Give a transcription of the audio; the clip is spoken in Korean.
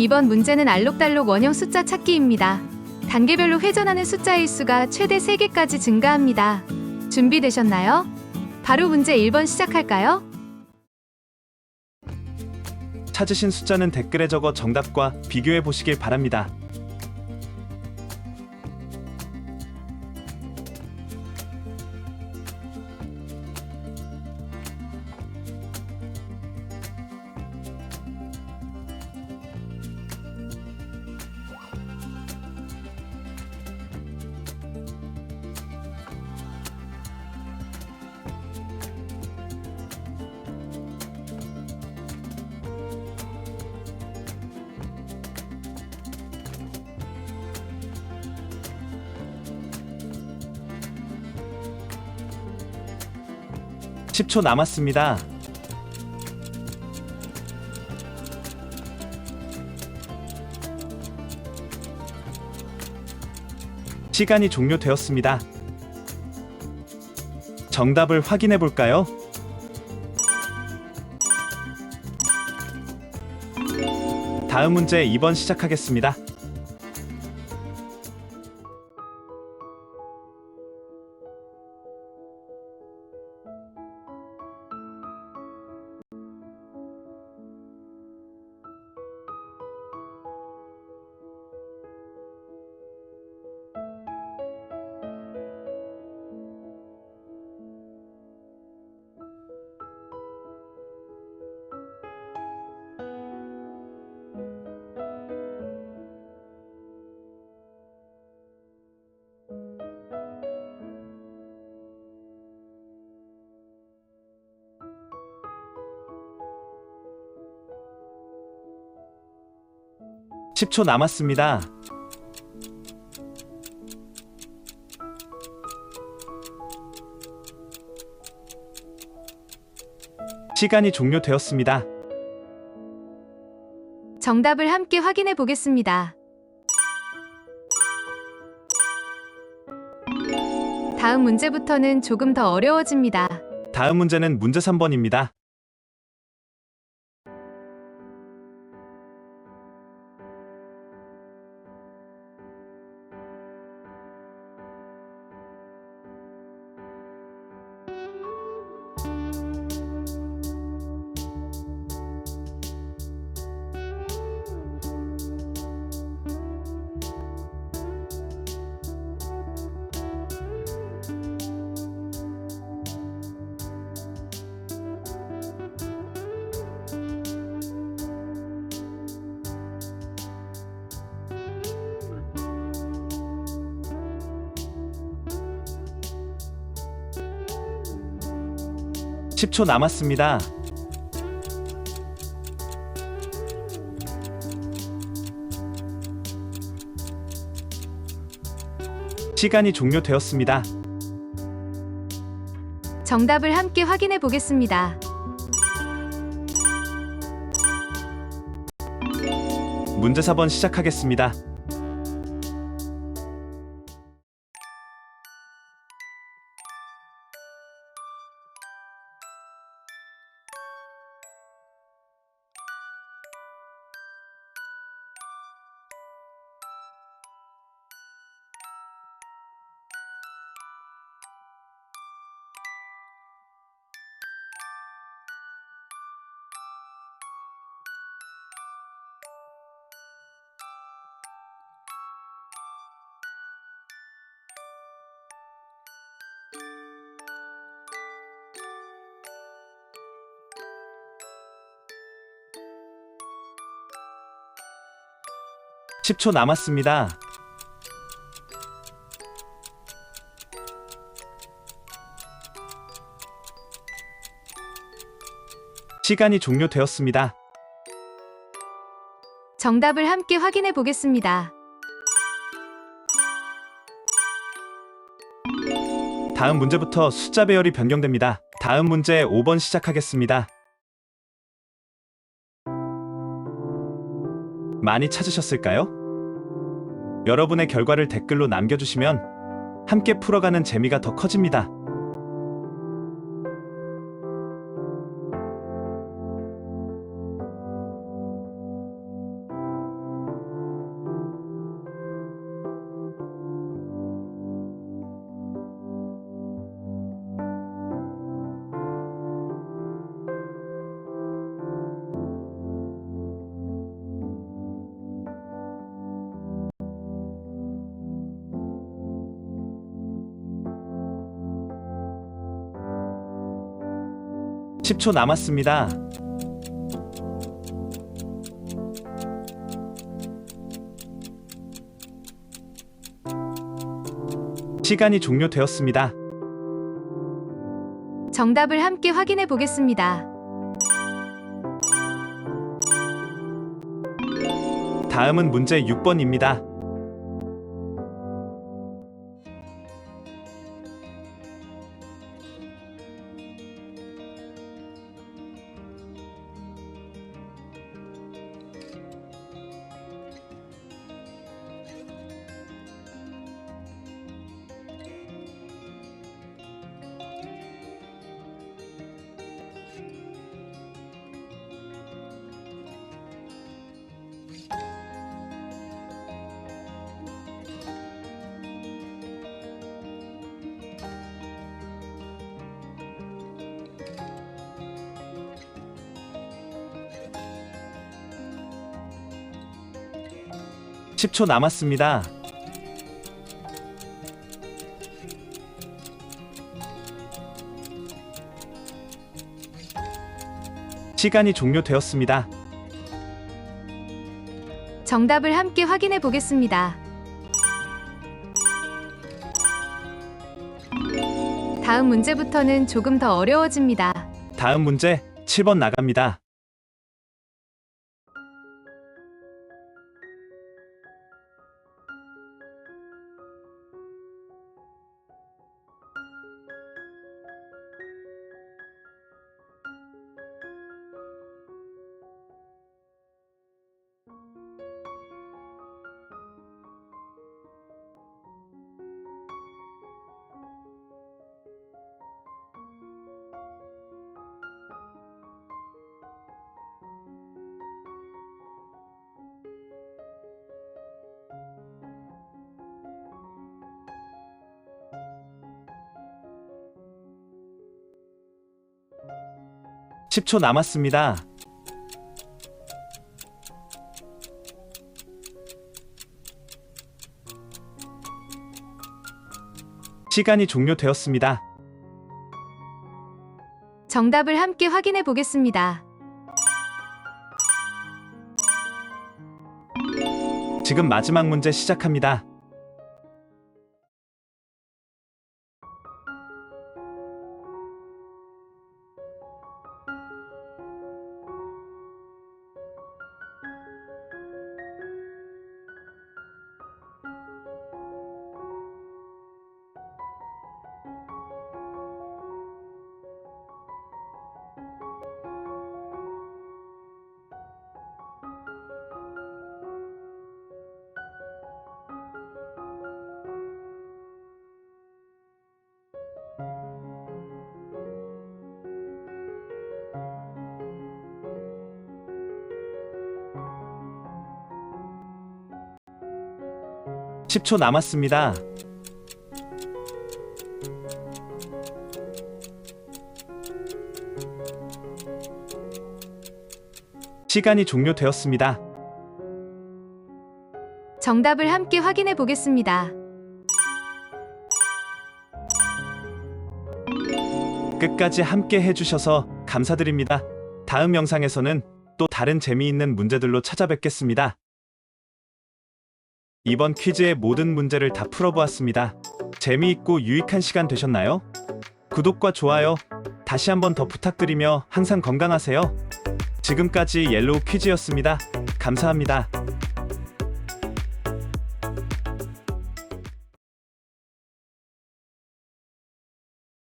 이번 문제는 알록달록 원형 숫자 찾기입니다. 단계별로 회전하는 숫자의 수가 최대 3개까지 증가합니다. 준비되셨나요? 바로 문제 1번 시작할까요? 찾으신 숫자는 댓글에 적어 정답과 비교해 보시길 바랍니다. 십초 남았습니다. 시간이 종료되었습니다. 정답을 확인해 볼까요? 다음 문제 2번 시작하겠습니다. 십초 남았습니다. 시간이 종료되었습니다. 정답을 함께 확인해 보겠습니다. 다음 문제부터는 조금 더 어려워집니다. 다음 문제는 문제 3번입니다. 십초 남았습니다. 시간이 종료되었습니다. 정답을 함께 확인해 보겠습니다. 문제 4번 시작하겠습니다. 십초 남았습니다. 시간이 종료되었습니다. 정답을 함께 확인해 보겠습니다. 다음 문제부터 숫자 배열이 변경됩니다. 다음 문제 5번 시작하겠습니다. 많이 찾으셨을까요? 여러분의 결과를 댓글로 남겨주시면 함께 풀어가는 재미가 더 커집니다. 10초 남았습니다. 시간이 종료되었습니다. 정답을 함께 확인해 보겠습니다. 다음은 문제 6번입니다. 십초 남았습니다. 시간이 종료되었습니다. 정답을 함께 확인해 보겠습니다. 다음 문제부터는 조금 더 어려워집니다. 다음 문제 7번 나갑니다. 십초 남았습니다. 시간이 종료되었습니다. 정답을 함께 확인해 보겠습니다. 지금 마지막 문제 시작합니다. 십초 남았습니다. 시간이 종료되었습니다. 정답을 함께 확인해 보겠습니다. 끝까지 함께 해주셔서 감사드립니다. 다음 영상에서는 또 다른 재미있는 문제들로 찾아뵙겠습니다. 이번 퀴즈의 모든 문제를 다 풀어보았습니다. 재미있고 유익한 시간 되셨나요? 구독과 좋아요 다시 한번 더 부탁드리며 항상 건강하세요. 지금까지 옐로우 퀴즈였습니다. 감사합니다.